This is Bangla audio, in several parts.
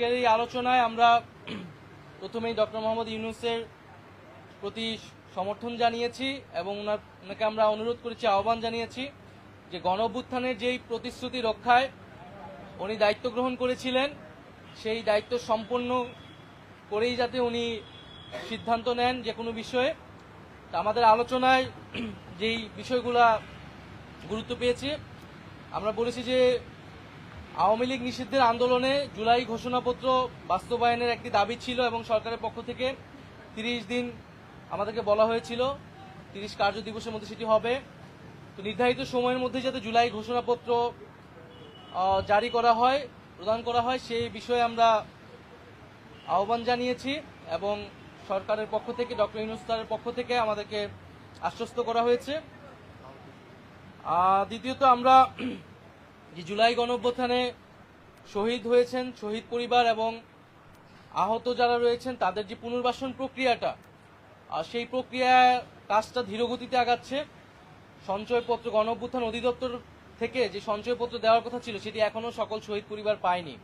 আজকের এই আলোচনায় আমরা প্রথমেই ডক্টর মোহাম্মদ ইউনুসের প্রতি সমর্থন জানিয়েছি এবং ওনাকে আমরা অনুরোধ করেছি, আহ্বান জানিয়েছি যে গণ যেই প্রতিশ্রুতি রক্ষায় উনি দায়িত্ব গ্রহণ করেছিলেন, সেই দায়িত্ব সম্পন্ন করেই যাতে উনি সিদ্ধান্ত নেন যে কোনো বিষয়ে। তা আমাদের আলোচনায় যেই বিষয়গুলা গুরুত্ব পেয়েছে, আমরা বলেছি যে আওয়ামী লীগ নিষিদ্ধের আন্দোলনে জুলাই ঘোষণাপত্র বাস্তবায়নের একটি দাবি ছিল এবং সরকারের পক্ষ থেকে তিরিশ দিন আমাদেরকে বলা হয়েছিল, তিরিশ কার্য দিবসের মধ্যে সেটি হবে। তো নির্ধারিত সময়ের মধ্যে যাতে জুলাই ঘোষণাপত্র জারি করা হয়, প্রদান করা হয়, সেই বিষয়ে আমরা আহ্বান জানিয়েছি এবং সরকারের পক্ষ থেকে, ডক্টর ইউনুস স্যারের পক্ষ থেকে আমাদেরকে আশ্বস্ত করা হয়েছে। দ্বিতীয়ত আমরা যে জুলাই গণঅভ্যুত্থানে শহীদ হয়েছেন শহীদ পরিবার এবং আহত যারা রয়েছেন, তাদের যে পুনর্বাসন প্রক্রিয়াটা, আর সেই প্রক্রিয়া কাজটা ধীরগতিতে আগাচ্ছে। সঞ্চয়পত্র, গণঅভ্যুত্থান অধিদপ্তর থেকে যে সঞ্চয়পত্র দেওয়ার কথা ছিল, সেটি এখনও সকল শহীদ পরিবার পায়নি।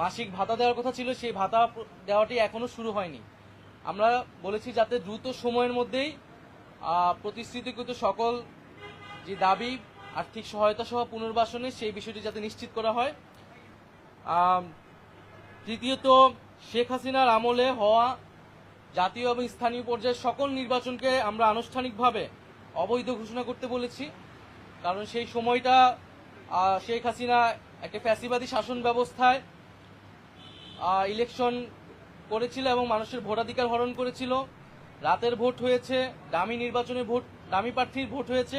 মাসিক ভাতা দেওয়ার কথা ছিল, সেই ভাতা দেওয়াটি এখনও শুরু হয়নি। আমরা বলেছি যাতে দ্রুত সময়ের মধ্যেই প্রতিশ্রুতিকৃত সকল যে দাবি আর্থিক সহায়তা সহ পুনর্বাসনে সেই বিষয়টি যাতে নিশ্চিত করা হয়। তৃতীয়ত, শেখ হাসিনার আমলে হওয়া জাতীয় এবং স্থানীয় পর্যায়ের সকল নির্বাচনকে আমরা আনুষ্ঠানিকভাবে অবৈধ ঘোষণা করতে বলেছি। কারণ সেই সময়টা শেখ হাসিনা একটা ফ্যাসিবাদী শাসন ব্যবস্থায় ইলেকশন করেছিল এবং মানুষের ভোটাধিকার হরণ করেছিল। রাতের ভোট হয়েছে, দামি নির্বাচনে ভোট, দামি প্রার্থীর ভোট হয়েছে।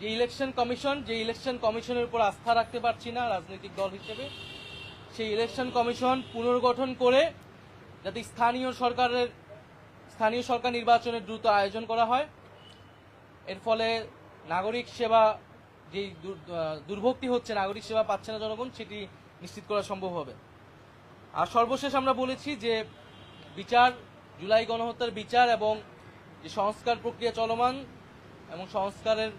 যে ইলেকশন কমিশন, যে ইলেকশন কমিশনের উপর আস্থা রাখতে পারছি না রাজনৈতিক দল হিসেবে, সেই ইলেকশন কমিশন পুনর্গঠন করে যাতে স্থানীয় সরকারের, স্থানীয় সরকার নির্বাচনের দ্রুত আয়োজন করা হয়। এর ফলে নাগরিক সেবা যে দুর্ভোগটি হচ্ছে, নাগরিক সেবা পাচ্ছে না জনগণ, সেটি নিশ্চিত করা সম্ভব হবে। আর সর্বশেষ আমরা বলেছি যে বিচার, জুলাই গণহত্যার বিচার এবং যে সংস্কার প্রক্রিয়া চলমান এবং সংস্কারের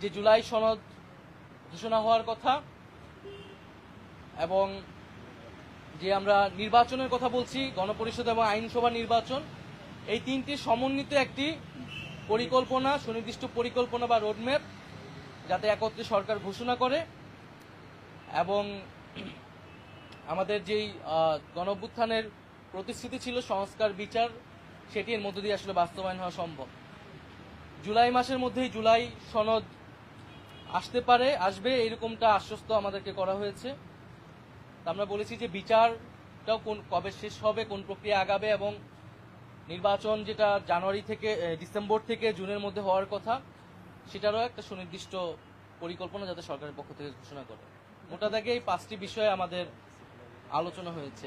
যে জুলাই সনদ ঘোষণা হওয়ার কথা এবং যে আমরা নির্বাচনের কথা বলছি, গণপরিষদ এবং আইনসভা নির্বাচন, এই তিনটি সমন্বিত একটি পরিকল্পনা, সুনির্দিষ্ট পরিকল্পনা বা রোডম্যাপ যাতে একত্রে সরকার ঘোষণা করে এবং আমাদের যেই গণভ্যুত্থানের প্রতিশ্রুতি ছিল সংস্কার, বিচার, সেটি এর মধ্য দিয়ে আসলে বাস্তবায়ন হওয়া সম্ভব। জুলাই মাসের মধ্যেই জুলাই সনদ আসতে পারে, আসবে এরকমটা আশ্বস্ত আমাদেরকে করা হয়েছে। আমরা বলেছি যে বিচারটাও কোন, কবে শেষ হবে, কোন প্রক্রিয়া আগাবে এবং নির্বাচন যেটা জানুয়ারি থেকে ডিসেম্বর থেকে জুনের মধ্যে হওয়ার কথা, সেটারও একটা সুনির্দিষ্ট পরিকল্পনা যাতে সরকারের পক্ষ থেকে ঘোষণা করে। মোটা দাগে এই পাঁচটি বিষয়ে আমাদের আলোচনা হয়েছে।